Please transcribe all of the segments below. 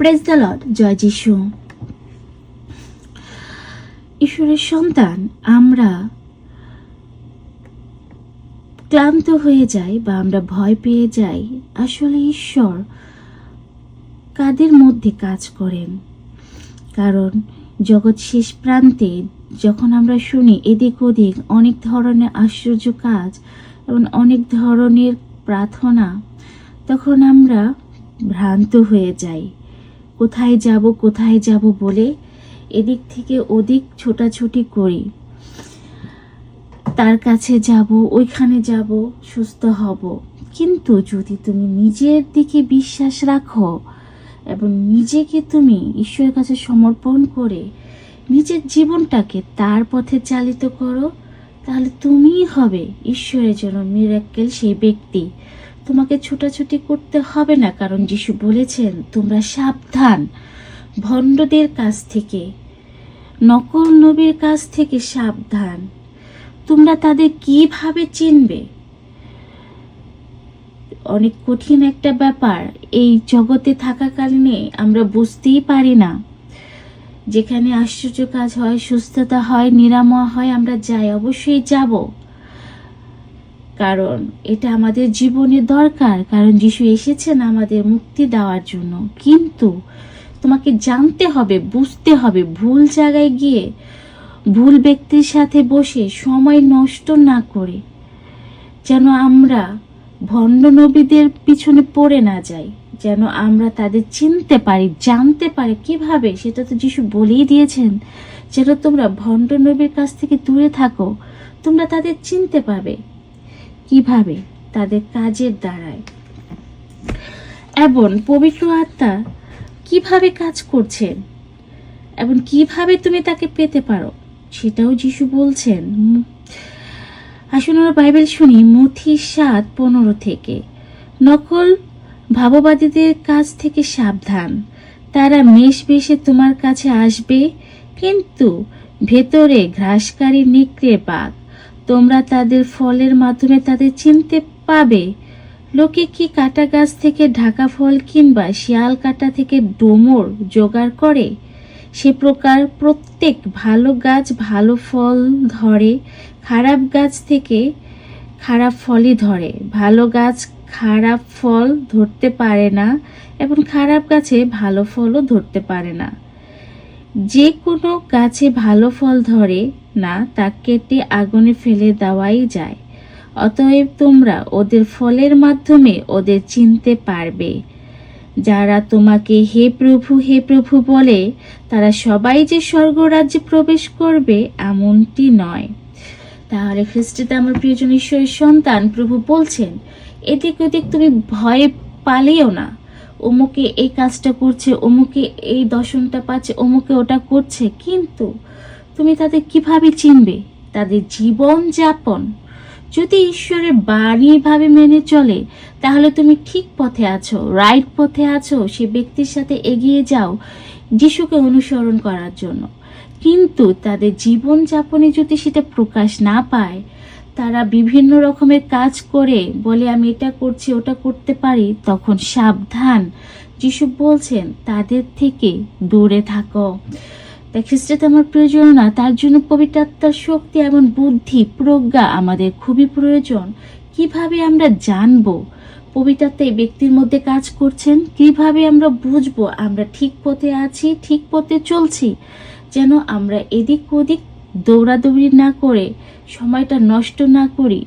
Press the Lord জয় যিশু। ঈশ্বরের সন্তান, আমরা ক্লান্ত হয়ে যাই বা আমরা ভয় পেয়ে যাই, আসলে ঈশ্বর কাদের মধ্যে কাজ করেন? কারণ জগৎ শেষ প্রান্তে যখন আমরা শুনি, এদিক ওদিক অনেক ধরনের আশ্চর্য কাজ এবং অনেক ধরনের প্রার্থনা, তখন আমরা ভ্রান্ত হয়ে যাই। কোথায় যাব কোথায় যাব বলে এদিক থেকে ওদিক ছোটাছুটি করি। তার কাছে যাব, ওইখানে যাব, সুস্থ হব। কিন্তু যদি তুমি নিজের দিকে বিশ্বাস রাখো এবং নিজেকে তুমি ঈশ্বরের কাছে সমর্পণ করে নিজের জীবনটাকে তার পথে চালিত করো, তাহলে তুমিই হবে ঈশ্বরের জন্য মিরাক্কেল সেই ব্যক্তি। তোমাকে ছোটাছুটি করতে হবে না, কারণ যিশু বলেছেন, তোমরা সাবধান ভণ্ডদের কাছ থেকে, নকল নবীর কাছ থেকে সাবধান। তোমরা তাদের কীভাবে চিনবে? অনেক কঠিন একটা ব্যাপার। এই জগতে থাকাকালীনে আমরা বুঝতেই পারি না। যেখানে আশ্চর্য কাজ হয়, সুস্থতা হয়, নিরাময় হয়, আমরা যাই, অবশ্যই যাব। কারণ এটা আমাদের জীবনে দরকার। কারণ যিশু এসেছেন আমাদের মুক্তি দেওয়ার জন্য। কিন্তু তোমাকে জানতে হবে, বুঝতে হবে, ভুল জায়গায় গিয়ে ভুল ব্যক্তির সাথে বসে সময় নষ্ট না করে যেন আমরা ভণ্ড নবীদের পিছনে পড়ে না যাই, যেন আমরা তাদের চিনতে পারি, জানতে পারি। কীভাবে? সেটা তো যিশু বলেই দিয়েছেন যেন তোমরা ভণ্ড নবীর কাছ থেকে দূরে থাকো, তোমরা তাদের চিনতে পাবে কীভাবে তাদের কাজের দ্বারায়। এবং পবিত্র আত্মা কীভাবে কাজ করছেন এবং কীভাবে তুমি তাকে পেতে পারো, সেটাও যিশু বলছেন। আসুন আমরা বাইবেল শুনি মথি সাত পনেরো থেকে। নকল ভাববাদীদের কাছ থেকে সাবধান। তারা মেষ বেশে তোমার কাছে আসবে, কিন্তু ভেতরে ঘ্রাসকারী নিকড়ে পাক তোমরা তাদের ফলের মাধ্যমে তাদের চিনতে পাবে। লোকে কি কাটা গাছ থেকে ঢাকা ফল কিংবা শিয়াল কাটা থেকে ডোমর জোগাড় করে? সে প্রকার প্রত্যেক ভালো গাছ ভালো ফল ধরে, খারাপ গাছ থেকে খারাপ ফলই ধরে। ভালো গাছ খারাপ ফল ধরতে পারে না এবং খারাপ গাছে ভালো ফলও ধরতে পারে না। যে কোনো গাছে ভালো ফল ধরে না, তা কেটে আগুনে ফেলে দেওয়াই যায়। অতএব তোমরা ওদের ফলের মাধ্যমে ওদের চিনতে পারবে। যারা তোমাকে হে প্রভু হে প্রভু বলে, তারা সবাই যে স্বর্গরাজ্যে প্রবেশ করবে এমনটি নয়। তাহলে খ্রিস্টিতে আমার প্রিয়জন ঈশ্বরের সন্তান, প্রভু বলছেন, এদিক ওদিক তুমি ভয়ে পালিও না। অমুকে এই কাজটা করছে, অমুকে এই দর্শনটা পাচ্ছে, অমুকে ওটা করছে, কিন্তু তুমি তাদের কীভাবে চিনবে? তাদের জীবন যাপন। যদি ঈশ্বরের বাণীভাবে মেনে চলে, তাহলে তুমি ঠিক পথে আছো রাইট পথে আছো, সে ব্যক্তির সাথে এগিয়ে যাও, যিশুকে অনুসরণ করার জন্য। কিন্তু তাদের জীবন যাপনে যদি সেটা প্রকাশ না পায়, তারা বিভিন্ন রকমের কাজ করে, বলে আমি এটা করছি, ওটা করতে পারি, তখন সাবধান। যিশু বলছেন, তাদের থেকে দূরে থাকো। তাই খ্রিস্টাতে আমার প্রয়োজন না তার জন্য পবিত্র আত্মার শক্তি এবং বুদ্ধি, প্রজ্ঞা আমাদের খুবই প্রয়োজন। কীভাবে আমরা জানব? পবিত্র আত্মা এই ব্যক্তির মধ্যে কাজ করছেন? কীভাবে আমরা বুঝব আমরা ঠিক পথে আছি, ঠিক পথে চলছি? যেন আমরা এদিক ওদিক দৌড়াদৌড়ি না করে, সময়টা নষ্ট না করি।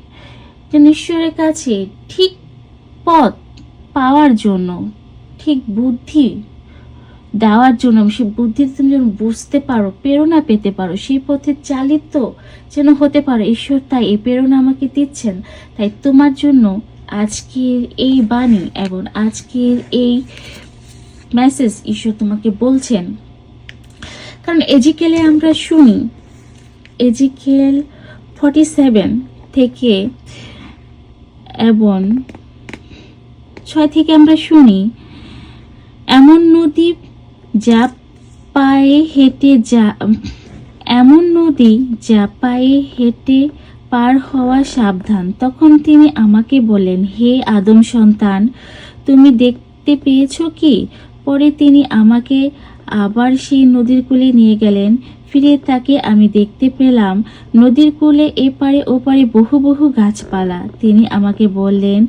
যেন ঈশ্বরের কাছে, ঠিক পথ পাওয়ার জন্য, ঠিক বুদ্ধি দেওয়ার জন্য সেই বুদ্ধিতে তুমি যেন বুঝতে পারো, প্রেরণা পেতে পারো, সেই পথে চালিত যেন হতে পারো। ঈশ্বর তাই এই প্রেরণা আমাকে দিচ্ছেন। তাই তোমার জন্য আজকের এই বাণী এবং আজকের এই মেসেজ ঈশ্বর তোমাকে বলছেন। কারণ এজিকেলে আমরা শুনি, এজিকেল ফর্টি সেভেন থেকে এবং ছয় থেকে আমরা শুনি, এমন নদী যা পায়ে হেঁটে যা, এমন নদী যা পায়ে হেঁটে পার হওয়া সাবধান। তখন তিনি আমাকে বলেন, হে আদম সন্তান, তুমি দেখতে পেয়েছ কি? পরে তিনি আমাকে আবার সেই নদীর কূলে নিয়ে গেলেন। ফিরে তাকে আমি দেখতে পেলাম। নদীর কূলে এপারে ওপারে বহু বহু গাছপালা। তিনি আমাকে বললেন,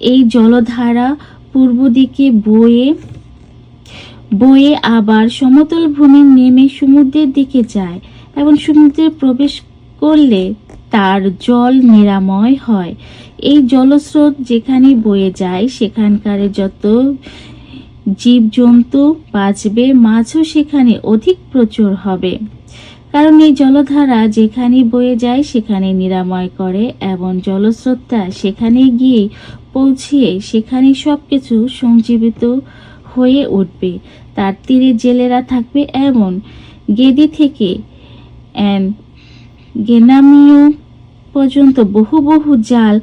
এই জলধারা পূর্ব দিকে বয়ে বয়ে আবার সমতল ভূমি নেমে সমুদ্রের দিকে যায় এবং সমুদ্রে প্রবেশ করলে তার জল নিরাময় হয়। এই জলস্রোত যেখানে বয়ে যায়, সেখানকার যত জীবজন্তু বাঁচবে, মাছও সেখানে অধিক প্রচুর হবে। কারণ এই জলধারা যেখানে বয়ে যায়, সেখানে নিরাময় করে এবং জলস্রোতটা সেখানে গিয়ে পৌঁছিয়ে সেখানে সবকিছু সংজীবিত হয়ে উঠবে। তার তীরে জেলেরা থাকবে এমন। গেদি থেকে অ্যান্ড গেনামিও পর্যন্ত বহু বহু জাল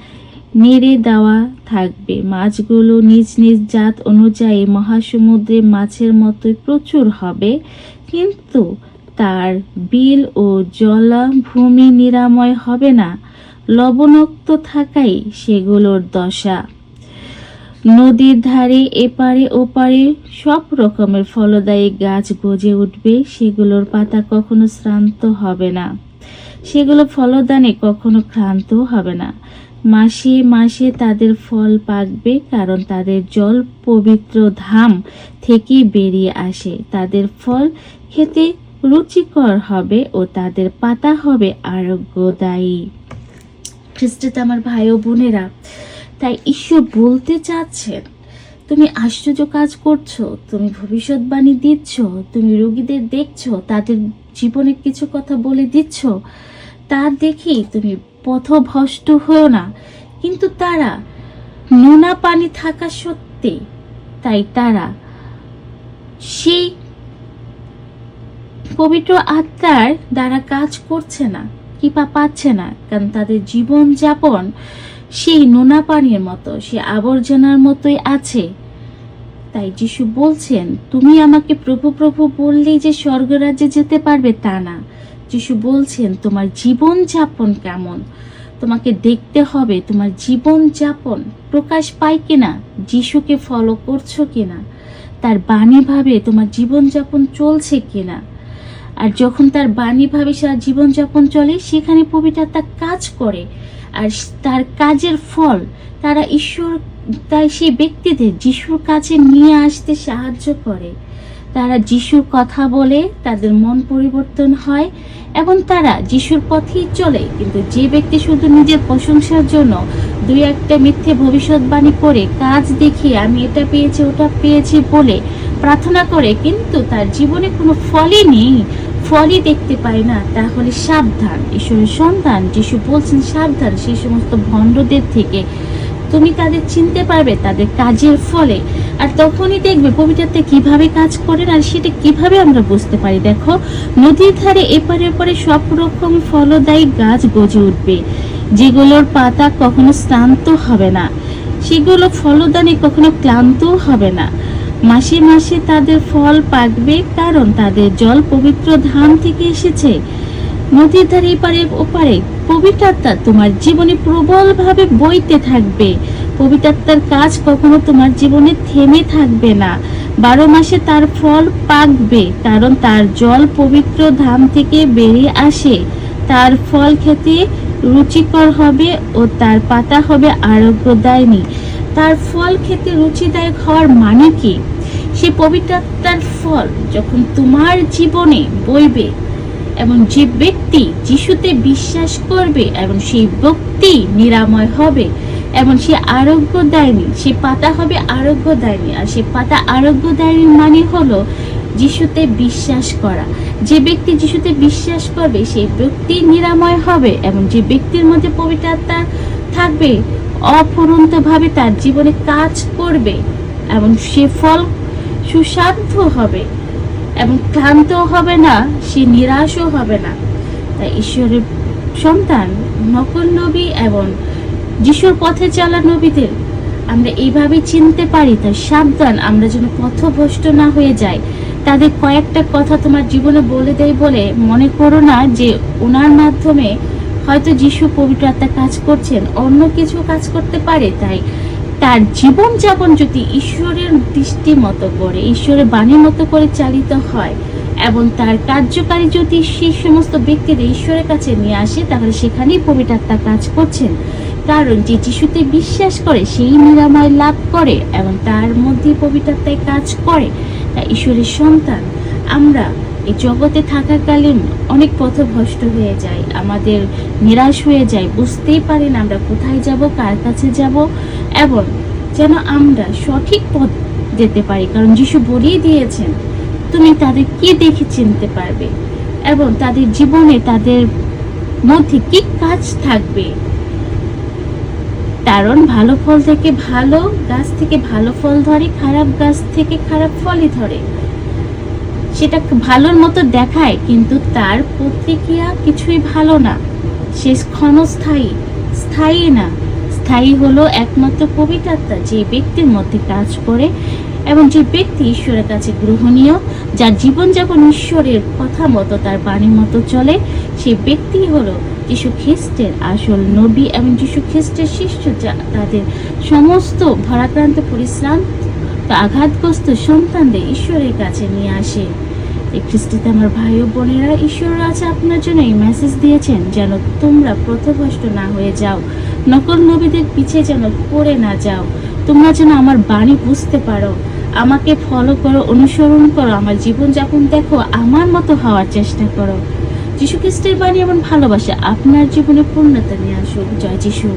নেড়ে দেওয়া থাকবে। মাছগুলো নিজ নিজ জাত অনুযায়ী মহাসমুদ্রে মাছের মতোই প্রচুর হবে। কিন্তু তার বিল ও জলাভূমি নিরাময় হবে না। লবণাক্ত থাকাই সেগুলোর দশা। নদীর ধারে, এপারে, ওপারে সব রকমের ফলদায়ী গাছ গজে উঠবে। সেগুলোর পাতা কখনো শ্রান্ত হবে না। সেগুলো ফলদানে কখনো ক্লান্ত হবে না। মাসে মাসে তাদের ফল পাকবে কারণ তাদের জল পবিত্র ধাম থেকে বেরিয়ে আসে। তাদের ফল খেতে রুচিকর হবে ও তাদের পাতা হবে আরোগ্যদায়ী। খ্রিস্টতে আমার ভাই ও বোনেরা তাই ঈশ্বর বলতে চাচ্ছেন, তুমি আশ্চর্য কাজ করছ, তুমি ভবিষ্যৎবাণী দিচ্ছ, তুমি রোগীদের দেখছ, তাদের জীবনে কিছু কথা বলে দিচ্ছ, তা দেখেই তুমি পথভ্রষ্ট হও না। কিন্তু তারা নোনা পানি থাকা সত্ত্বে, তাই তারা সেই পবিত্র আত্মার দ্বারা কাজ করছে না, কৃপা পাচ্ছে না, কারণ তাদের জীবন যাপন সেই নোনা পানির মতো, সে আবর্জনার মতোই আছে। তাই যিশু বলছেন, তুমি আমাকে প্রভু প্রভু বললেই যে স্বর্গরাজ্যে যেতে পারবে তা না। যিশু বলছেন, তোমার জীবন যাপন কেমন? তোমাকে দেখতে হবে, তোমার জীবন যাপন প্রকাশ পায় কিনা? যিশুকে ফলো করছ কিনা? তার বাণী ভাবে তোমার জীবন যাপন চলছে কিনা? আর যখন তার বাণী ভাবে সারা জীবনযাপন চলে, সেখানে পবিত্রতা কাজ করে। আর তার কাজের ফল, তারা ঈশ্বর, তাই সেই ব্যক্তিদের যিশুর কাছে নিয়ে আসতে সাহায্য করে। তারা যিশুর কথা বলে, তাদের মন পরিবর্তন হয় এবং তারা যিশুর পথেই চলে। কিন্তু যে ব্যক্তি শুধু নিজের প্রশংসার জন্য দুই একটা মিথ্যে ভবিষ্যৎবাণী করে কাজ দেখিয়ে, আমি এটা পেয়েছি, ওটা পেয়েছি বলে প্রার্থনা করে, কিন্তু তার জীবনে কোনো ফলই নেই। ফলই দেখতে পাই না তাহলে সাবধান, ঈশ্বরের সন্তান, যিশু বলছেন সাবধান সেই সমস্ত ভণ্ডদের থেকে। তুমি তাদের চিনতে পারবে তাদের কাজের ফলে। আর তখনই দেখবে পবিত্রতে কীভাবে কাজ করেন আর সেটা কীভাবে আমরা বুঝতে পারি? দেখো, নদীর ধারে এপারে ওপারে সব রকম ফলদায়ী গাছ গজে উঠবে, যেগুলোর পাতা কখনো শ্রান্ত হবে না, সেগুলো ফলদানে কখনো ক্লান্তও হবে না। মাসে মাসে তাদের ফল পাকবে, কারণ তাদের জল পবিত্র ধাম থেকে এসেছে। নদীর ধারে এপারে ওপারে, পবিত্রাত্মা তোমার জীবনে প্রবলভাবে বইতে থাকবে। পবিত্রাত্মার কাজ কখনো তোমার জীবনে থেমে থাকবে না। বারো মাসে তার ফল পাকবে, কারণ তার জল পবিত্র ধাম থেকে বেরিয়ে আসে। তার ফল খেতে রুচিকর হবে ও তার পাতা হবে আরোগ্যদায়নী। তার ফল খেতে রুচিদায়ক হওয়ার মানে কি? সে পবিত্রতার ফল যখন তোমার জীবনে বইবে এবং যে ব্যক্তি যিশুতে বিশ্বাস করবে এবং সেই ব্যক্তি নিরাময় হবে এবং সে আরোগ্য দেয়নি, সে পাতা হবে আরোগ্য দেয়নি, আর সে পাতা আরোগ্য দেয়নি মানে হলো যিশুতে বিশ্বাস করা। যে ব্যক্তি যিশুতে বিশ্বাস করবে, সেই ব্যক্তি নিরাময় হবে এবং যে ব্যক্তির মধ্যে পবিত্র আত্মা থাকবে অফুরন্তভাবে তার জীবনে কাজ করবে এবং সে ফল সুসাধ্য হবে এবং ক্লান্ত হবে না, সে নিরাশও হবে না। তাই ঈশ্বরের সন্তান নকল নবী এবং যিশুর পথে চলা নবীদের আমরা এইভাবে চিনতে পারি তাই সাবধান আমরা যেন পথভ্রষ্ট না হয়ে যাই। তাদের কয়েকটা কথা তোমার জীবনে বলে দেয় বলে মনে করো না যে, ওনার মাধ্যমে হয়তো যিশু পবিত্র আত্মা কাজ করছেন, অন্য কিছু কাজ করতে পারে, তাই তার জীবনযাপন যদি ঈশ্বরের দৃষ্টি মতো করে, ঈশ্বরের বাণীর মতো করে চালিত হয়, এবং তার কার্যকারী যদি সেই সমস্ত ব্যক্তিদের ঈশ্বরের কাছে নিয়ে আসে, তাহলে সেখানেই পবিত্রাত্মা কাজ করছেন। কারণ যে যিশুতে বিশ্বাস করে, সেই নিরাময় লাভ করে, এবং তার মধ্যে পবিত্রাত্মায় কাজ করে, তা ঈশ্বরের সন্তান। আমরা এই জগতে থাকাকালীন অনেক পথভ্রষ্ট হয়ে যায়, আমাদের নিরাশ হয়ে যায়। বুঝতেই পারি না আমরা কোথায় যাব, কার কাছে যাব, এবং যেন আমরা সঠিক পথ যেতে পারি। কারণ যিশু বলিয়ে দিয়েছেন, তুমি তাদের কি দেখে চিনতে পারবে? এবং তাদের জীবনে তাদের মধ্যে কি কাজ থাকবে? কারণ ভালো ফল থেকে ভালো গাছ থেকে ভালো ফল ধরে, খারাপ গাছ থেকে খারাপ ফলই ধরে। সেটা ভালোর মতো দেখায়, কিন্তু তার প্রতিক্রিয়া কিছুই ভালো না। সে ক্ষণস্থায়ী, স্থায়ী না। স্থায়ী হলো একমাত্র পবিত্রাত্মা, যে ব্যক্তির মধ্যে কাজ করে এবং যে ব্যক্তি ঈশ্বরের কাছে গ্রহণীয়, যার জীবনযাপন ঈশ্বরের কথা মতো তার বাণীর মতো চলে, সেই ব্যক্তি হলো যিশু খ্রিস্টের আসল নবী এবং যিশু খ্রিস্টের শিষ্য, যা তাদের সমস্ত ভারাক্রান্ত পরিশ্রাম আঘাতগ্রস্ত সন্তানদের ঈশ্বরের কাছে নিয়ে আসে। এই খ্রিস্টিতে আমার ভাই ও বোনেরা ঈশ্বর আছে আপনার জন্য এই মেসেজ দিয়েছেন, যেন তোমরা প্রথভষ্ট না হয়ে যাও। নকল নবীদের পিছে যেন পড়ে না যাও। তোমরা যেন আমার বাণী বুঝতে পারো। আমাকে ফলো করো, অনুসরণ করো, আমার জীবনযাপন দেখো, আমার মতো হওয়ার চেষ্টা করো। যিশু খ্রিস্টের বাণী এমন ভালোবাসা আপনার জীবনে পূর্ণতা নিয়ে আসুক। জয় যিশু।